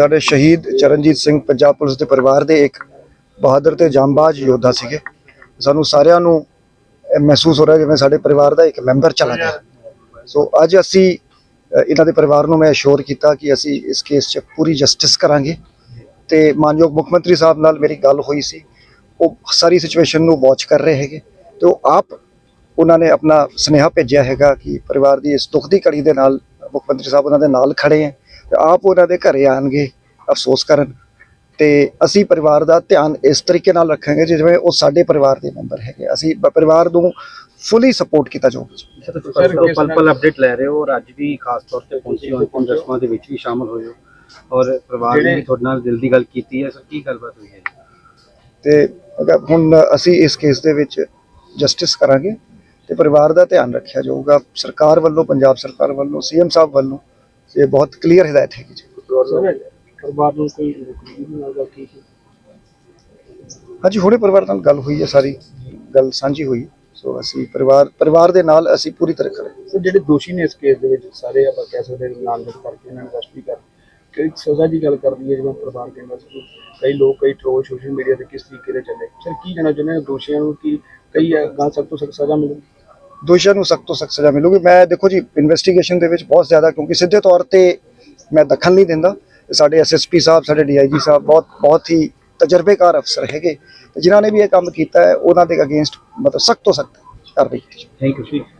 ਸਾਡੇ ਸ਼ਹੀਦ ਚਰਨਜੀਤ ਸਿੰਘ ਪੰਜਾਬ ਪੁਲਿਸ ਦੇ ਪਰਿਵਾਰ ਦੇ ਇੱਕ ਬਹਾਦਰ ਤੇ ਜਾਮਬਾਜ਼ ਯੋਧਾ ਸੀਗੇ। ਸਾਨੂੰ ਸਾਰਿਆਂ ਨੂੰ ਮਹਿਸੂਸ ਹੋ ਰਿਹਾ ਜਿਵੇਂ ਸਾਡੇ ਪਰਿਵਾਰ ਦਾ ਇੱਕ ਮੈਂਬਰ ਚਲਾ ਗਿਆ। ਸੋ ਅੱਜ ਅਸੀਂ ਇਹਨਾਂ ਦੇ ਪਰਿਵਾਰ ਨੂੰ ਮੈਂ ਅਸ਼ੋਰ ਕੀਤਾ ਕਿ ਅਸੀਂ ਇਸ ਕੇਸ 'ਚ ਪੂਰੀ ਜਸਟਿਸ ਕਰਾਂਗੇ। ਤੇ ਮਾਨਯੋਗ ਮੁੱਖ ਮੰਤਰੀ ਸਾਹਿਬ ਨਾਲ ਮੇਰੀ ਗੱਲ ਹੋਈ ਸੀ। ਉਹ ਸਾਰੀ ਸਿਚੁਏਸ਼ਨ ਨੂੰ ਵਾਚ ਕਰ ਰਹੇ ਹੈਗੇ। ਤੇ ਉਹ ਆਪ ਉਹਨਾਂ ਨੇ ਆਪਣਾ ਸੁਨੇਹਾ ਭੇਜਿਆ ਹੈਗਾ ਕਿ ਪਰਿਵਾਰ ਦੀ ਇਸ ਦੁੱਖ ਦੀ ਘੜੀ ਦੇ ਨਾਲ ਮੁੱਖ ਮੰਤਰੀ ਸਾਹਿਬ ਉਹਨਾਂ ਦੇ ਨਾਲ ਖੜੇ ਹੈ। ਤੇ ਆਪ ਉਹਨਾਂ ਦੇ ਘਰੇ ਆਣਗੇ ਅਫਸੋਸ ਕਰਨ। ਤੇ ਅਸੀਂ ਪਰਿਵਾਰ ਦਾ ਧਿਆਨ ਇਸ ਤਰੀਕੇ ਨਾਲ ਰੱਖਾਂਗੇ ਜਿਵੇਂ ਉਹ ਸਾਡੇ ਪਰਿਵਾਰ ਦੇ ਮੈਂਬਰ ਹੈਗੇ। ਅਸੀਂ ਪਰਿਵਾਰ ਨੂੰ ਫੁੱਲੀ ਸਪੋਰਟ ਕੀਤਾ ਜਾਊਗਾ ਪਲ ਪਲ ਪਲ ਅਪਡੇਟ ਲੈ ਰਹੇ ਹੋ? ਔਰ ਅੱਜ ਵੀ ਖਾਸ ਤੌਰ ਤੇ ਪਹੁੰਚੇ ਹੋ ਪੁੰਨ ਰਸਮਾਂ ਦੇ ਵਿੱਚ ਵੀ ਸ਼ਾਮਲ ਹੋਏ ਹੋ। ਔਰ ਪਰਿਵਾਰ ਨੇ ਵੀ ਤੁਹਾਡੇ ਨਾਲ ਦਿਲ ਦੀ ਗੱਲ ਕੀਤੀ ਹੈ ਸਰ ਕੀ ਗੱਲਬਾਤ ਹੋਈ ਹੈ? ਤੇ ਹੁਣ ਅਸੀਂ ਇਸ ਕੇਸ ਦੇ ਵਿੱਚ ਜਸਟਿਸ ਕਰਾਂਗੇ ਤੇ ਪਰਿਵਾਰ ਦਾ ਧਿਆਨ ਰੱਖਿਆ ਜਾਊਗਾ। ਸਰਕਾਰ ਵੱਲੋਂ ਪੰਜਾਬ ਸਰਕਾਰ ਵੱਲੋਂ ਸੀਐਮ ਸਾਹਿਬ ਵੱਲੋਂ ਇਹ ਬਹੁਤ ਕਲੀਅਰ ਹਦਾਇਤ ਹੈਗੀ ਜੀ। ਪਰਿਵਾਰ ਨੂੰ ਕੋਈ ਕੀ ਹਾਂਜੀ ਹੁਣੇ ਪਰਿਵਾਰ ਨਾਲ ਗੱਲ ਹੋਈ ਹੈ ਸਾਰੀ ਗੱਲ ਸਾਂਝੀ ਹੋਈ ਸੋ ਅਸੀਂ ਪਰਿਵਾਰ ਪਰਿਵਾਰ ਦੇ ਨਾਲ ਅਸੀਂ ਪੂਰੀ ਤਰ੍ਹਾਂ ਖੜੇ ਸਰ ਜਿਹੜੇ ਦੋਸ਼ੀ ਨੇ ਇਸ ਕੇਸ ਦੇ ਵਿੱਚ ਸਾਰੇ ਆਪਾਂ ਕਹਿ ਸਕਦੇ ਹਾਂ ਨਾਮਜ਼ਦ ਕਰਕੇ ਇਹਨਾਂ ਨੂੰ ਅਰੈਸਟ ਵੀ ਕਰ ਕਈ ਸਜ਼ਾ ਦੀ ਗੱਲ ਕਰਦੀ ਹੈ ਜਿਵੇਂ ਪਰਿਵਾਰ ਕਹਿੰਦਾ ਸੀ ਕਈ ਲੋਕ ਕਈ ਟ੍ਰੋਲ ਸੋਸ਼ਲ ਮੀਡੀਆ ਤੇ ਕਿਸ ਤਰੀਕੇ ਦੇ ਚੱਲੇ। ਸਰ ਕੀ ਕਹਿਣਾ ਚਾਹੁੰਦੇ ਹੋ ਦੋਸ਼ੀਆਂ ਨੂੰ ਕਿ ਕਈ ਗਾਂ ਸਖਤ ਤੋਂ ਸਖਤ ਸਜ਼ਾ ਮਿਲੇ ਦੋਸ਼ੀਆਂ ਨੂੰ ਸਖਤ ਤੋਂ ਸਖਤ ਸਜ਼ਾ ਮਿਲੂਗੀ। ਮੈਂ ਦੇਖੋ ਜੀ ਇਨਵੈਸਟੀਗੇਸ਼ਨ ਦੇ ਵਿੱਚ ਬਹੁਤ ਜ਼ਿਆਦਾ ਕਿਉਂਕਿ ਸਿੱਧੇ ਤੌਰ ਤੇ ਮੈਂ ਦਖਲ ਨਹੀਂ ਦਿੰਦਾ। ਸਾਡੇ ਐਸਐਸਪੀ ਸਾਹਿਬ, ਸਾਡੇ ਡੀਆਈਜੀ ਸਾਹਿਬ ਬਹੁਤ ਬਹੁਤ ਹੀ ਤਜਰਬੇਕਾਰ ਅਫਸਰ ਹੈਗੇ। ਤੇ ਜਿਨ੍ਹਾਂ ਨੇ ਵੀ ਇਹ ਕੰਮ ਕੀਤਾ ਹੈ, ਉਹਨਾਂ ਦੇ ਅਗੇਂਸਟ ਮਤਲਬ ਸਖਤ ਤੋਂ ਸਖਤ ਕਾਰਵਾਈ ਕੀਤੀ ਜਾਊ। Thank you